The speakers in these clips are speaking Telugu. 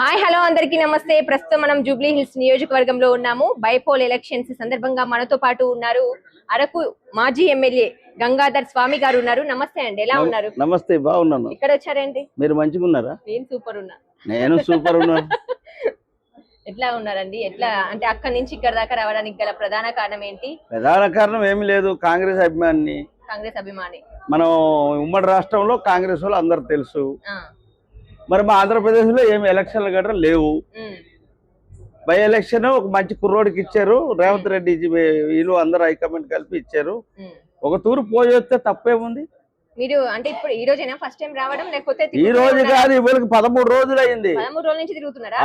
హాయ్ హలో అందరికీ నమస్తే. ప్రస్తుతం మనం జూబ్లీ హిల్స్ నియోజకవర్గంలో ఉన్నాము. బైపోల్ ఎలక్షన్స్ సందర్భంగా మనతో పాటు ఉన్నారు అరకు మాజీ ఎమ్మెల్యే గంగాధర్ స్వామి గారు ఉన్నారు. నమస్తే అండి. ఎలా ఉన్నారు? నమస్తే బాగున్నాను. ఇక్కడ వచ్చారండి? మీరు మంచిగా ఉన్నారా? నేను సూపర్ ఉన్నా. నేను సూపర్ ఉన్నాను ఎట్లా ఉన్నారండి? ఎట్లా అంటే అక్కడి నుంచి ఇక్కడ దాకా రావడానికి గల ప్రధాన కారణం ఏంటి? ప్రధాన కారణం ఏమీ లేదు. కాంగ్రెస్ అభిమాని కాంగ్రెస్ అభిమాని. మనం ఉమ్మడి రాష్ట్రంలో కాంగ్రెస్ వాళ్ళు అందరు తెలుసు. మరి మా ఆంధ్రప్రదేశ్లో ఏమి ఎలక్షన్లు గట్రా లేవు. బై ఎలక్షన్ ఒక మంచి కుర్రోడికి ఇచ్చారు. రేవంత్ రెడ్డి వీళ్ళు అందరు హైకమాండ్ కలిపి ఇచ్చారు. ఒక తూరు పోయి వస్తే తప్పేముంది? మీరు అంటే ఇప్పుడు ఈ రోజైనా ఫస్ట్ టైం రావడం లేకపోతే ఈ రోజు కాదు ఇవాళకి పదమూడు రోజులు అయింది. పదమూడు రోజుల నుంచి తిరుగుతున్నారా?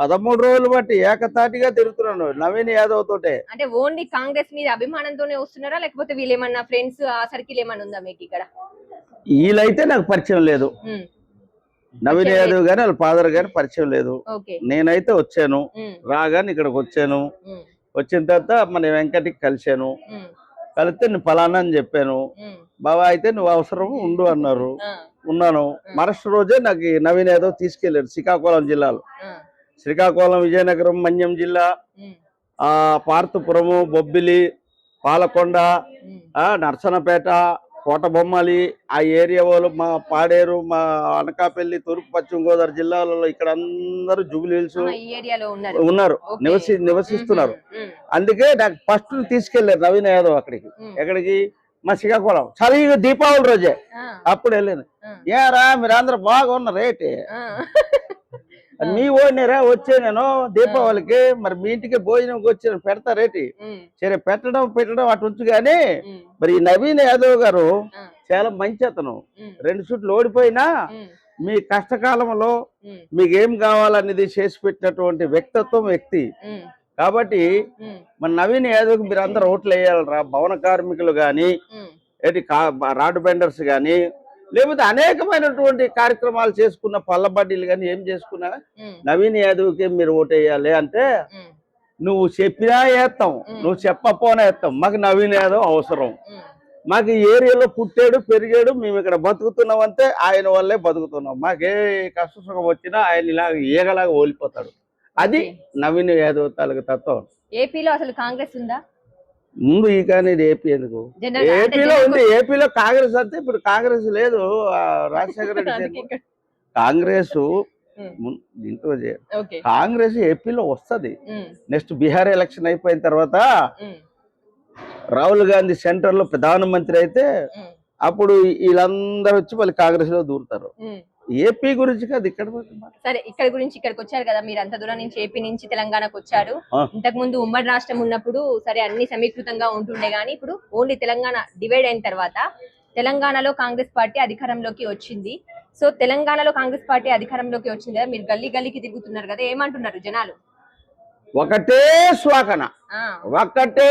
పదమూడు రోజులు బట్టి ఏకతాటిగా తిరుగుతున్నాను. నవీన్ యాదవ్ తోటే. అంటే ఓన్లీ కాంగ్రెస్ మీద అభిమానంతోనే వస్తున్నారా? లేకపోతే వీళ్ళు ఏమన్నా ఫ్రెండ్స్ ఆ సర్కిల్ ఏమన్నా ఉందా మీకు ఇక్కడ? వీళ్ళైతే నాకు పరిచయం లేదు. నవీన్ యాదవ్ గాని వాళ్ళ ఫాదర్ గాని పరిచయం లేదు. నేనైతే వచ్చాను. రాగానే ఇక్కడికి వచ్చాను. వచ్చిన తర్వాత మన వెంకటికి కలిశాను. కలిస్తే నువ్వు ఫలానా అని చెప్పాను. బాబా అయితే నువ్వు అవసరం ఉండు అన్నారు. ఉన్నాను. మరుసటి రోజే నాకు ఈ నవీన్ యాదవ్ తీసుకెళ్ళారు శ్రీకాకుళం జిల్లాలో. శ్రీకాకుళం విజయనగరం మన్యం జిల్లా ఆ పార్తపురము బొబ్బిలి పాలకొండ నర్సనపేట కోటబొమ్మలి ఆ ఏరియా వాళ్ళు మా పాడేరు మా అనకాపల్లి తూర్పు పశ్చిమ గోదావరి జిల్లాలలో ఇక్కడ అందరూ జూబిలీ హిల్స్ ఆ, ఈ ఏరియాలో ఉన్నారు. నివసి నివసిస్తున్నారు. అందుకే నాకు ఫస్ట్ తీసుకెళ్ళారు నవీన్ యాదవ్ అక్కడికి. ఎక్కడికి? మా శ్రీకాకుళం. చలి దీపావళి రోజే. అప్పుడు వెళ్ళాను ఏరా మీరు అందరు బాగున్నారు. రేటి. మీ ఓడినరా? వచ్చే నేను దీపావళికి మరి మీ ఇంటికి భోజనం వచ్చి పెడతా రేటి. ఉమ్, సరే పెట్టడం పెట్టడం అటు ఉంచు కానీ ఉమ్, మరి ఈ నవీన్ యాదవ్ గారు చాలా మంచి అతను. రెండు చుట్లు ఓడిపోయినా మీ కష్టకాలంలో మీకు ఏం కావాలనేది చేసి పెట్టినటువంటి వ్యక్తిత్వం వ్యక్తి. కాబట్టి మన నవీన్ యాదవ్కి మీరు అందరు ఓట్లు వేయాలరా? భవన కార్మికులు కానీ ఏంటి కా రాడ్ బెండర్స్ కానీ లేకపోతే అనేకమైనటువంటి కార్యక్రమాలు చేసుకున్న పళ్ళ బడ్డీలు కానీ ఏం చేసుకున్నా నవీన్ యాదవ్కి మీరు ఓటు వేయాలి అంటే నువ్వు చెప్పినా వేస్తాం. నువ్వు చెప్పకపోయినా వేస్తాం మాకు నవీన్ యాదవ్ అవసరం. మాకు ఏరియాలో పుట్టాడు పెరిగాడు మేము ఇక్కడ బతుకుతున్నాం అంతే ఆయన వల్లే బతుకుతున్నాం. మాకే కష్ట సుఖం వచ్చినా ఆయన ఇలా ఈగలాగా ఓలిపోతాడు. అది నవీన్ యాదవ్ తాలూకు తత్వం. ఏపీలో అసలు కాంగ్రెస్ ఉందా? ముందు ఈ కానీ ఏపీ ఎందుకు? ఏపీలో ఉంది ఏపీలో కాంగ్రెస్ అంతే ఇప్పుడు కాంగ్రెస్ లేదు రాజశేఖర రెడ్డి కాంగ్రెస్ దీంట్లో కాంగ్రెస్ ఏపీలో వస్తది. నెక్స్ట్ బీహార్ ఎలక్షన్ అయిపోయిన తర్వాత రాహుల్ గాంధీ సెంటర్లో ప్రధానమంత్రి అయితే అప్పుడు వీళ్ళందరూ వచ్చి మళ్ళీ కాంగ్రెస్లో దూరుతారు. ఏపీ గురించి కాదు ఇక్కడ సరే ఇక్కడ గురించి ఇక్కడికి వచ్చారు కదా మీరు అంత దూరం నుంచి ఏపీ నుంచి తెలంగాణకు వచ్చారు. ఇంతకు ముందు ఉమ్మడి రాష్ట్రం ఉన్నప్పుడు సరే అన్ని సమీకృతంగా ఉంటుండే గానీ ఇప్పుడు ఓన్లీ తెలంగాణ డివైడ్ అయిన తర్వాత తెలంగాణలో కాంగ్రెస్ పార్టీ అధికారంలోకి వచ్చింది. సో తెలంగాణలో కాంగ్రెస్ పార్టీ అధికారంలోకి వచ్చింది కదా మీరు గల్లీ గల్లీకి తిరుగుతున్నారు కదా ఏమంటున్నారు జనాలు? ఒకటే శ్వాకన ఆ, ఒకటే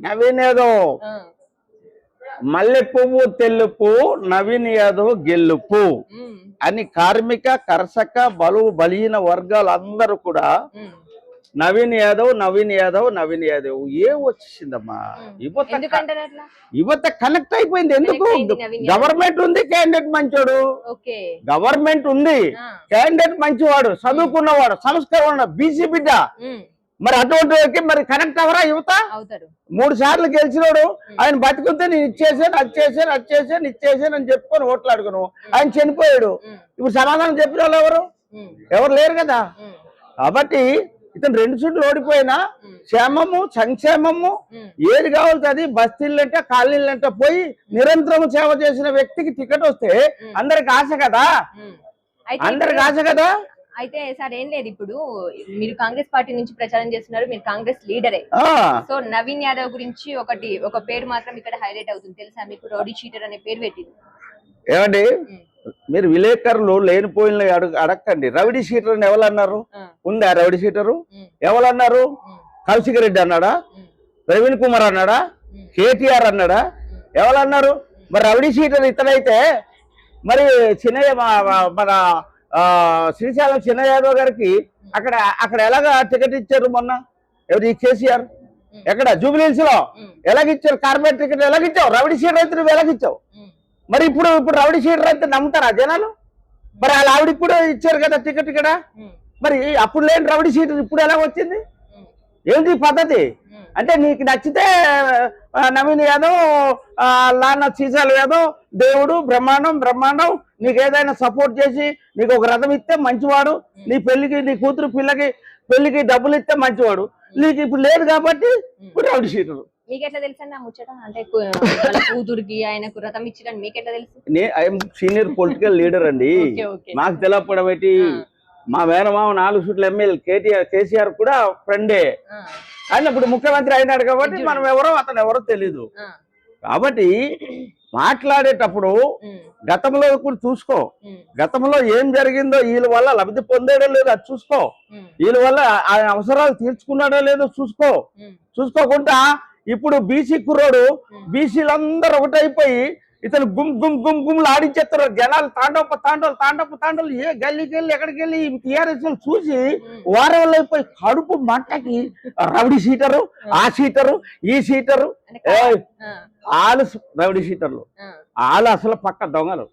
నవీన్ యాదవ్. ఆ, మల్లె పువ్వు తెల్లుపు నవీన్ యాదవ్ గెలుపు. అని కార్మిక కర్షక బలువు బలహీన వర్గాలందరూ కూడా. నవీన్ యాదవ్ నవీన్ యాదవ్ నవీన్ యాదవ్. ఏ వచ్చేసిందమ్మా. యువత యువత కనెక్ట్ అయిపోయింది. ఎందుకు. గవర్నమెంట్ ఉంది క్యాండిడేట్ మంచోడు. గవర్నమెంట్ ఉంది. క్యాండిడేట్ మంచివాడు చదువుకున్నవాడు సంస్కారం బీసీ బిడ్డ. మరి అటువంటి మరి కనెక్ట్ అవరా యువత? మూడు సార్లు గెలిచినోడు ఆయన బతుకుంటే నేను ఇచ్చేసాను అది చేశాను అది చేశాను ఇచ్చేసాను అని చెప్పుకొని ఓట్లాడుకును ఆయన చనిపోయాడు. ఇప్పుడు సమాధానం చెప్పిన వాళ్ళు ఎవరు? ఎవరు లేరు కదా? కాబట్టి ఇతను రెండు సీట్లు ఓడిపోయినా క్షేమము సంక్షేమము. ఏది కావాలి అది బస్తీళ్ళంటే కాలనీలంటే పోయి నిరంతరం సేవ చేసిన వ్యక్తికి టికెట్ వస్తే అందరికి ఆశ కదా? అందరికి ఆశ కదా? అయితే సార్ ఏం లేదు. ఇప్పుడు మీరు కాంగ్రెస్ పార్టీ నుంచి ప్రచారం చేస్తున్నారు మీరు కాంగ్రెస్ లీడరే. సో నవీన్ యాదవ్ గురించి ఒకటి ఒక పేరు మాత్రం ఇక్కడ హైలైట్ అవుతుంది. తెలుసా? మీకు రౌడీ షీటర్ అనే పేరు పెట్టింది. ఏమండి? మీరు విలేకరులు లేనిపోయిన అడుగు అడగండి రౌడీ షీటర్ అని ఎవరన్నారు ఆ, ఉందా రౌడీ షీటరు ఎవరన్నారు కౌశిక్ రెడ్డి అన్నాడా? ప్రవీణ్ కుమార్ అన్నాడా? కేటీఆర్ అన్నాడా. ఎవరన్నారు మరి రౌడీ షీటర్ ఇతనైతే మరి చిన్నయ్య మన శ్రీశైలం చిన్న యాదవ్ గారికి అక్కడ అక్కడ ఎలాగా టికెట్ ఇచ్చారు మొన్న? ఎవరు కేసీఆర్. ఎక్కడ? జూబిలీస్లో ఎలాగిచ్చారు కార్పొరేట్ టికెట్ ఎలాగిచ్చావు? రౌడీ షీటర్ అయితే నువ్వు ఎలాగిచ్చావు మరి ఇప్పుడు ఇప్పుడు రౌడీ షీటర్ అయితే నమ్ముతారా జనాలు? మరి వాళ్ళ ఆవిడకి కూడా ఇచ్చారు కదా టికెట్ ఇక్కడ? మరి అప్పుడు లేని రౌడీ సీటు ఇప్పుడు ఎలా వచ్చింది? ఏంటి ఈ పద్ధతి? అంటే నీకు నచ్చితే నవీన్ యాదవ్ లాన్న సీసాలు యాదవ్ దేవుడు బ్రహ్మాండం బ్రహ్మాండం నీకు ఏదైనా సపోర్ట్ చేసి నీకు ఒక రథం ఇస్తే మంచివాడు. నీ పెళ్ళికి నీ కూతురు పిల్లకి పెళ్ళికి డబ్బులు ఇస్తే మంచివాడు. నీకు ఇప్పుడు లేదు కాబట్టి ఇప్పుడు రౌడీ సీటు మీకు ఎట్లా ఆ ముచ్చట? అంటే కూతురికి ఆయనకు రథం ఇచ్చిరని మీకు ఎట్లా తెలుసు ఐఎమ్ సీనియర్ పొలిటికల్ లీడర్ అండి. మాకు తెలపడం ఏంటి. మా మేనమామ నాలుగు సీట్ల ఎమ్మెల్యే కేటీఆర్ కేసీఆర్ కూడా ఫ్రెండే. ఆయన ఇప్పుడు ముఖ్యమంత్రి అయినాడు కాబట్టి. మనం ఎవరో అతను ఎవరో తెలీదు. కాబట్టి మాట్లాడేటప్పుడు గతంలో కూడా చూసుకో. గతంలో ఏం జరిగిందో వీళ్ళ వల్ల లబ్ధి పొందాడో లేదో అది చూసుకో. వీళ్ళ వల్ల ఆయన అవసరాలు తీర్చుకున్నాడో లేదో చూసుకో. చూసుకోకుండా ఇప్పుడు బీసీ కుర్రోడు. బీసీలందరూ ఒకటైపోయి ఇతను గుమ్ గుమ్ గుమ్ గుమ్లు ఆడించేస్తారు. జనాలు తాండవ తాండవ తాండవ తాండవలు ఏ గల్లీకి వెళ్ళి ఎక్కడికి వెళ్ళి టీఆర్ఎస్ చూసి. వారం అయిపోయి కడుపు మంటకి రౌడీ సీటరు ఆ. సీటరు ఈ సీటరు అంటే ఏయ్, ఆ, వాళ్ళు రౌడీ సీటర్లు ఆ, వాళ్ళు అసలు పక్క దొంగలు.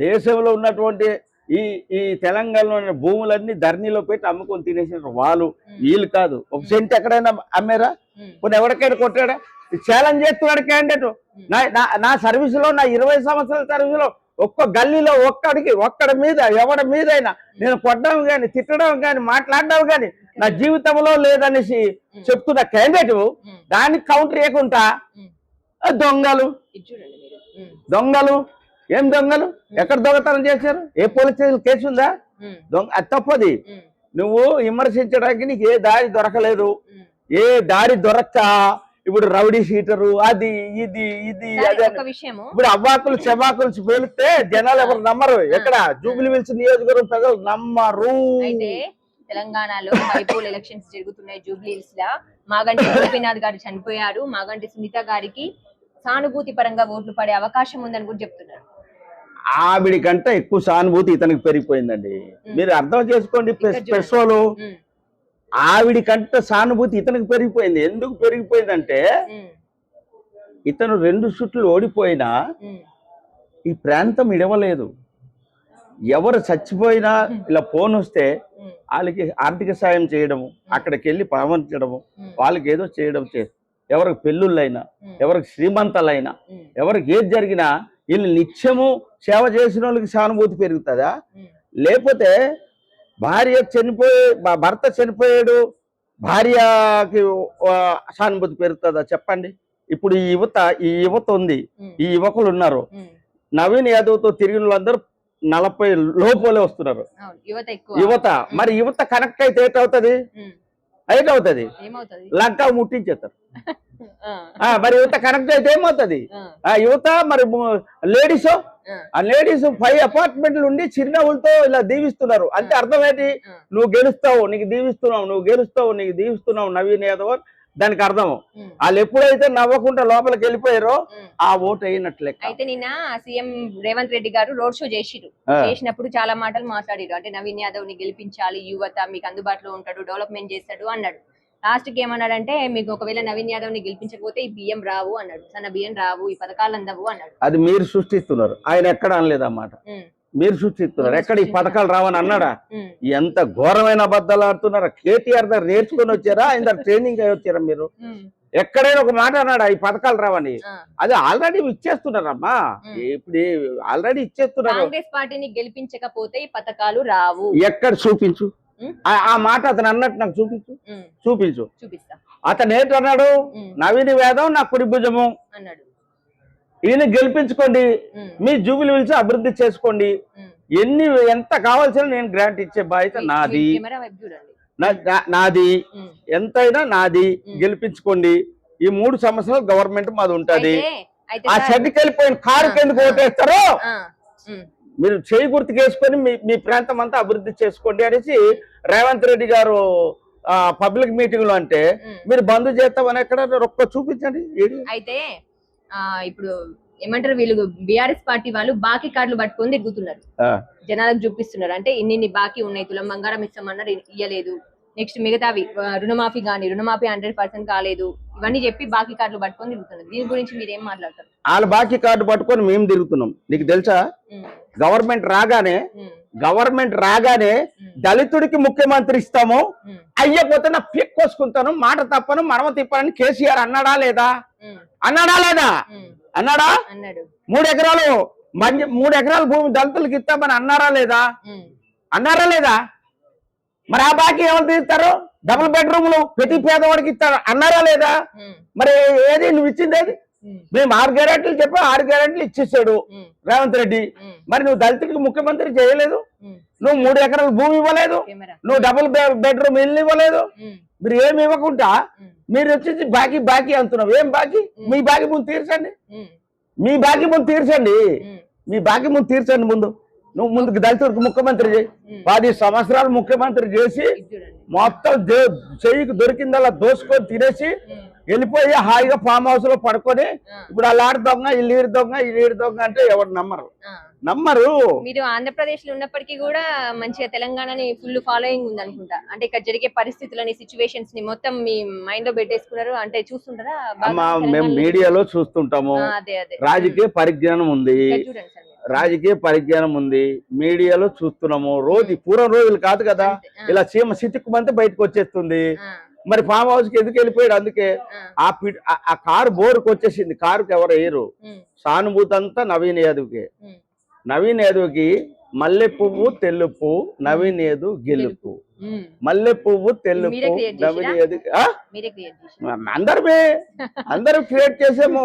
దేశంలో ఉన్నటువంటి ఈ ఈ తెలంగాణలో భూములన్నీ ధరణిలో పెట్టి అమ్ముకొని తినేసిన వాళ్ళు. వీళ్ళు కాదు. ఒక సెంట్ ఎక్కడైనా అమ్మారా? కొన్ని ఎవరికైనా కొట్టాడా? ఛాలెంజ్ చేస్తున్నాడు క్యాండిడేట్ నా నా- నా సర్వీస్లో నా ఇరవై సంవత్సరాల సర్వీస్లో ఒక్క గల్లీలో ఒక్కడికి ఒక్కడి మీద ఎవడి మీదైనా నేను కొట్టడం కానీ తిట్టడం కానీ మాట్లాడడం కానీ నా జీవితంలో లేదనేసి చెప్తున్న క్యాండిడేట్ దానికి కౌంటర్. ఆ దొంగలు. దొంగలు. ఏం దొంగలు? ఎక్కడ దొంగతనం చేశారు? ఏ పోలీస్ స్టేషన్ కేసు ఉందా? దొంగ అది తప్పది. నువ్వు విమర్శించడానికి నీకు ఏ దారి దొరకలేదు. ఏ దారి దొరక్క? ఇప్పుడు రౌడీ షీటరు అది ఇది ఇది సరే, అది అని. ఒక విషయము. ఇప్పుడు అవ్వాకులు చెవాకులు పేలితే జనాలు ఎవరు నమ్మరు. ఎక్కడ? జూబిలి మిల్స్ నియోజకవర్గం ప్రజలు నమ్మరు. అయితే తెలంగాణలో బైపోల్ ఎలక్షన్స్ జరుగుతున్నాయి జూబ్లీహిల్స్ లా మాగంటి గోపీనాథ్ గారు చనిపోయారు. మాగంటి సునీత గారికి సానుభూతి పరంగా ఓట్లు పడే అవకాశం ఉందని కూడా చెప్తున్నారు. ఆవిడి కంటే ఎక్కువ సానుభూతి ఇతనికి పెరిగిపోయిందండి. మీరు అర్థం చేసుకోండి ఇక్కడ చూడండి. పెసోలు ఉమ్, ఆవిడి కంటే సానుభూతి ఇతనికి పెరిగిపోయింది. ఎందుకు పెరిగిపోయిందంటే ఇతను రెండు సుట్లు ఓడిపోయినా ఈ ప్రాంతం ఇడవలేదు. ఎవరు చచ్చిపోయినా ఇలా ఫోన్ వస్తే వాళ్ళకి ఆర్థిక సాయం చేయడము అక్కడికి వెళ్ళి పరామర్శించడము వాళ్ళకి ఏదో చేయడం ఎవరికి పెళ్ళిళ్ళైనా ఎవరికి శ్రీమంతాలైనా ఎవరికి ఏది జరిగినా వీళ్ళు నిత్యము సేవ చేసిన వాళ్ళకి సానుభూతి పెరుగుతుందా? లేకపోతే భార్య చనిపోయి భర్త చనిపోయాడు భార్యకి సానుభూతి పెరుగుతుందా చెప్పండి. ఇప్పుడు ఈ యువత ఈ యువత ఉంది ఈ యువకులు ఉన్నారు. నవీన్ యాదవ్తో తిరిగిన వాళ్ళందరూ నలభై లోపలే వస్తున్నారు. యువత మరి యువత కనెక్ట్ అయితే ఏటవుతుంది? ఏటవుతుంది? లంక ముట్టించేస్తారు. మరి యువత కనెక్ట్ అయితే ఏమవుతుంది? ఆ. యువత మరి లేడీస్ ఆ, లేడీస్ ఫైవ్ అపార్ట్మెంట్లు ఉండి చిరునవ్వులతో ఇలా దీవిస్తున్నారు. అంటే అర్థం ఏంటి. నువ్వు గెలుస్తావు నీకు దీవిస్తున్నావు నువ్వు గెలుస్తావు నీకు దీవిస్తున్నావు నవీన్ యాదవ్ దానికి అర్థం. వాళ్ళు ఎప్పుడైతే నవ్వకుండా లోపలికి వెళ్ళిపోయారో. ఆ ఓటు అయినట్లు అయితే నిన్న సీఎం రేవంత్ రెడ్డి గారు రోడ్ షో చేసిరు. చేసినప్పుడు చాలా మాటలు మాట్లాడిరు అంటే నవీన్ యాదవ్ని గెలిపించాలి యువత మీకు అందుబాటులో ఉంటాడు డెవలప్మెంట్ చేస్తాడు అన్నాడు. లాస్ట్కి ఏమన్నాడంటే మీకు ఒకవేళ నవీన్ యాదవ్ని గెలిపించకపోతే ఈ బియ్యం రావు అన్నాడు. సన్న బియ్యం రావు ఈ పథకాలు అందవు అన్నాడు. అది మీరు సృష్టిస్తున్నారు. ఆయన ఎక్కడ అనలేదన్నమాట మీరు సృష్టిస్తున్నారు. ఎక్కడ ఈ పథకాలు రావని అన్నాడా? ఎంత ఘోరమైన అబద్ధాలు ఆడుతున్నారా? కేటీఆర్ దగ్గర నేర్చుకొని వచ్చారా? ఆయన దగ్గర ట్రైనింగ్ అయి వచ్చారా మీరు? ఎక్కడైనా ఒక మాట అన్నాడా ఈ పథకాలు రావని. అది ఆల్రెడీ ఇచ్చేస్తున్నారమ్మా. ఇప్పుడు ఆల్రెడీ ఇచ్చేస్తున్నారు. కాంగ్రెస్ పార్టీని గెలిపించకపోతే ఈ పథకాలు రావు. ఎక్కడ చూపించు. ఆ- మాట అతను అన్నట్టు నాకు చూపించు. చూపించు. చూపిస్తా. అతను ఏంటన్నాడు నవీన్ వేదం నా కుడి భుజము. అన్నాడు. ఈయన గెలిపించుకోండి. మీ జూబిలి పిలిచి అభివృద్ధి చేసుకోండి. ఎన్ని ఎంత కావాల్సిన నేను గ్రాంట్ ఇచ్చే బాధ్యత నాది. నాది. ఎంతైనా నాది. గెలిపించుకోండి. ఈ మూడు సంవత్సరాలు గవర్నమెంట్ మాది ఉంటది. ఆ వెళ్ళిపోయిన కారుకి ఎందుకు. ఓటేస్తారో? మీరు చేయి గుర్తుకేసుకొని మీ మీ ప్రాంతం అంతా అభివృద్ధి చేసుకోండి అనేసి రేవంత్ రెడ్డి గారు పబ్లిక్ మీటింగ్లో అంటే. మీరు బంద్ చేస్తామని ఎక్కడ ఒక్క చూపించండి? అయితే ఇప్పుడు ఏమంటారు వీళ్ళు? బీఆర్ఎస్ పార్టీ వాళ్ళు బాకీ కార్డులు పట్టుకొని తిరుగుతున్నారు. జనాలకు చూపిస్తున్నారు. అంటే ఇన్ని బాకీ ఉన్నాయి తులం బంగారం ఇస్తామన్నారు ఇయ్యలేదు. నెక్స్ట్ మిగతావి రుణమాఫీ కానీ రుణమాఫీ హండ్రెడ్ పర్సెంట్ కాలేదు. ఇవన్నీ చెప్పి బాకీ కార్డులు పట్టుకొని తిరుగుతున్నారు. దీని గురించి మీరు ఏం మాట్లాడతారు? వాళ్ళ బాకీ కార్డు పట్టుకొని మేము తిరుగుతున్నాం. నీకు తెలుసా. గవర్నమెంట్ రాగానే గవర్నమెంట్ రాగానే దళితుడికి ముఖ్యమంత్రి ఇస్తాము. అయ్యపోతే నా పిక్ కోసుకుంటాను మాట తప్పను మరమ తిప్పనని కేసీఆర్ అన్నాడా లేదా? అన్నాడా లేదా? అన్నాడా? మూడు ఎకరాలు మంచి మూడు ఎకరాల భూమి దళితులకు ఇస్తామని అన్నారా లేదా? అన్నారా లేదా? మరి ఆ బాకీ ఎవరు తీస్తారు డబుల్ బెడ్రూమ్లు ప్రతి పేదవాడికి ఇస్తారు అన్నారా లేదా? మరి ఏది? నువ్వు ఇచ్చింది మేము ఆరు గ్యారెంటీలు చెప్పా ఆరు గ్యారెంటీలు ఇచ్చేసాడు రేవంత్ రెడ్డి. మరి నువ్వు దళితుడికి ముఖ్యమంత్రి చేయలేదు. నువ్వు మూడు ఎకరాల భూమి ఇవ్వలేదు. నువ్వు డబుల్ బెడ్రూమ్ ఇల్లు ఇవ్వలేదు. మీరు ఏమి ఇవ్వకుండా మీరు వచ్చేసి బాకీ బాకీ అంటున్నావు. ఏం బాకీ? మీ బాకీ ముందు తీర్చండి. మీ బాకీ ముందు తీర్చండి. మీ బాకీ ముందు తీర్చండి ముందు. నువ్వు ముందుకు దళితుడికి ముఖ్యమంత్రి చేయి. పది సంవత్సరాలు ముఖ్యమంత్రి చేసి మొత్తం చెయ్యికి దొరికిందల్లా దోసుకొని తినేసి వెళ్ళిపోయి హాయిగా ఫామ్ హౌస్లో పడుకొని ఇప్పుడు అలా దొంగ ఇల్లు దొంగ ఇల్లు దొంగ అంటే ఎవరు నమ్మరు. నమ్మరు. మీరు ఆంధ్రప్రదేశ్లో ఉన్నప్పటికీ కూడా మంచిగా తెలంగాణని ఫుల్ ఫాలోయింగ్ ఉంది అనుకుంటా. అంటే ఇక్కడ జరిగే పరిస్థితులని సిచ్యువేషన్స్ని మొత్తం మీ మైండ్లో పెట్టేసుకున్నారు. అంటే చూస్తుంటారా? మేము? మీడియాలో చూస్తుంటాము. రాజకీయ పరిజ్ఞానం ఉంది. రాజకీయ పరిజ్ఞానం ఉంది. మీడియాలో చూస్తున్నాము. రోజు పూర్వం రోజులు కాదు కదా. ఇలా చీమ సిట్టుకుమంతే బయటకు వచ్చేస్తుంది. మరి ఫామ్ హౌస్కి ఎందుకు వెళ్ళిపోయాడు? అందుకే ఆ, ఆ కారు బోరుకు వచ్చేసింది. కారుకి ఎవరు వేయరు. ఉమ్, సానుభూతి అంతా నవీన్ యాదవ్కి. నవీన్ యాదవ్కి మల్లె పువ్వు తెలుపు నవీన్ యాదవ్ గెలుపు. మల్లె పువ్వు తెలుపు నవీన్? యాదవ్ అందరమే. అందరూ క్రియేట్ చేసాము.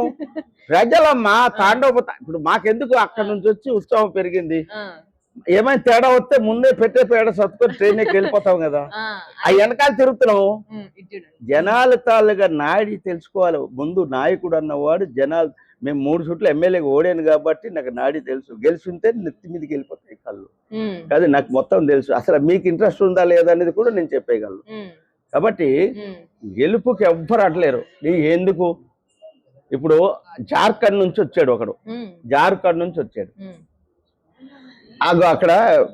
ప్రజలమ్మా తాండవ ఇప్పుడు మాకెందుకు అక్కడ నుంచి వచ్చి ఉత్సవం పెరిగింది? ఏమైనా తేడా వస్తే ముందే పెట్టే పేడ సత్తుకొని ట్రైన్ ఎక్కి వెళ్ళిపోతాం కదా. ఆ వెనకాల తిరుగుతున్నాము చూడండి జనాల తాలుగా నాడి తెలుసుకోవాలి. ముందు నాయకుడు అన్నవాడు జనాలు మేము మూడు చుట్లు ఎమ్మెల్యేగా ఓడాను కాబట్టి నాకు నాడి తెలుసు. గెలుచుంటే నెత్తి మీదకి వెళ్ళిపోతాయి కళ్ళు. కాదు నాకు మొత్తం తెలుసు. అసలు మీకు ఇంట్రెస్ట్ ఉందా లేదా అనేది కూడా నేను చెప్పేయగలను. కాబట్టి గెలుపుకి ఎవ్వరు అట్లేరు. నీ ఎందుకు? ఇప్పుడు జార్ఖండ్ నుంచి వచ్చాడు ఒకడు. జార్ఖండ్ నుంచి వచ్చాడు. ఆగు అక్కడ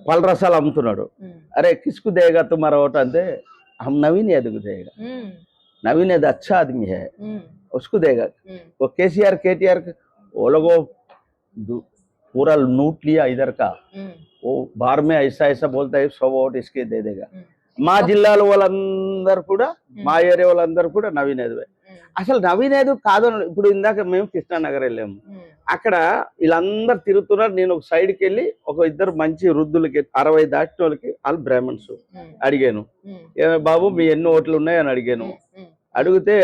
పలరసాలు అమ్ముతున్నాడు ఉమ్, అరే కిసుకు దేగా తుమారా ఓట అంటే हम नवीन यादव को देगा ఉమ్, नवीन यादव अच्छा आदमी है ఉమ్, उसको देगा ఉమ్, वो केसीआर केटीआर वो लोगों दु- पूरा लूट लिया इधर का ఉమ్, वो बाहर में ऐसा ऐसा बोलता है सौ वोट इसके दे देगा ఉమ్, మా జిల్లాలో వాళ్ళందరూ కూడా మా ఏరియా వాళ్ళందరూ కూడా నవీన్ యాదవే ఉమ్, అసలు నవీన్ యాదవ్ కాదు ఇప్పుడు ఇందాక మేము కృష్ణానగర్ వెళ్ళాము. అక్కడ వీళ్ళందరూ తిరుగుతున్నారు. నేను ఒక సైడ్కి వెళ్ళి ఒక ఇద్దరు మంచి వృద్ధులకి అరవై దాటిన వాళ్ళకి వాళ్ళు బ్రాహ్మణ్స్ అడిగాను. ఉమ్, "ఏ బాబు మీ ఎన్ని ఓట్లు ఉన్నాయి అని అడిగాను. అడిగితే.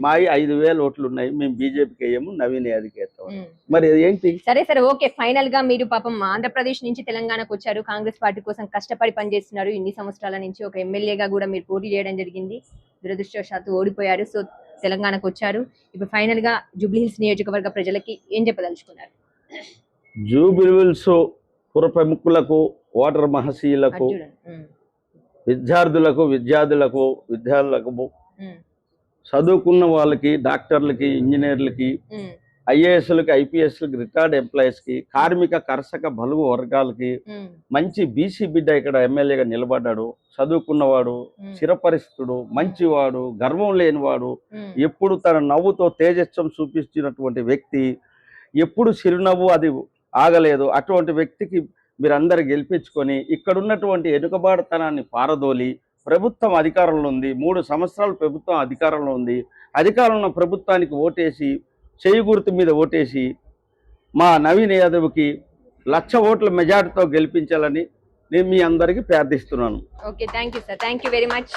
మాయి ఐదు వేల ఓట్లు ఉన్నాయి. మేము బీజేపీకి వేయము నవీన్ యాదవ్కి వేస్తాం. మరి ఏంటి? సరే సరే ఓకే. ఫైనల్గా మీరు పాపం ఆంధ్రప్రదేశ్ నుంచి తెలంగాణకు వచ్చారు. కాంగ్రెస్ పార్టీ కోసం కష్టపడి పనిచేస్తున్నారు. ఇన్ని సంవత్సరాల నుంచి ఒక ఎమ్మెల్యేగా కూడా మీరు పోటీ చేయడం జరిగింది. దురదృష్టవశాత్తు ఓడిపోయారు. సో తెలంగాణకు వచ్చారు ఇప్పుడు ఫైనల్గా జూబ్లీహిల్స్ నియోజకవర్గ ప్రజలకి ఏం చెప్పదలుచుకున్నారు? జూబిల్స్ పుర ప్రముఖులకు ఓటర్ మహసీలకు విద్యార్థులకు విద్యార్థులకు విద్యార్థులకు చదువుకున్న వాళ్ళకి డాక్టర్లకి ఇంజనీర్లకి ఐఏఎస్లకి ఐపీఎస్లకి రిటైర్డ్ ఎంప్లాయీస్కి కార్మిక కర్షక బలుగు వర్గాలకి మంచి బీసీ బిడ్డ ఇక్కడ ఎమ్మెల్యేగా నిలబడ్డాడు. చదువుకున్నవాడు ఉమ్, చిరపరిస్థితుడు మంచివాడు గర్వం లేనివాడు ఎప్పుడు తన నవ్వుతో తేజస్వం చూపించినటువంటి వ్యక్తి ఎప్పుడు చిరునవ్వు అది ఆగలేదు. అటువంటి వ్యక్తికి మీరందరు గెలిపించుకొని ఇక్కడ ఉన్నటువంటి ఎనుకబాటుతనాన్ని పారదోలి ప్రభుత్వం అధికారంలో ఉంది. మూడు సంవత్సరాలు ప్రభుత్వం అధికారంలో ఉంది. అధికారంలో ప్రభుత్వానికి ఓటేసి చేయి గుర్తు మీద ఓటేసి మా నవీన్ యాదవ్కి లక్ష ఓట్ల మెజార్టీతో గెలిపించాలని నేను మీ అందరికీ ప్రార్థిస్తున్నాను. Okay thank you sir thank you very much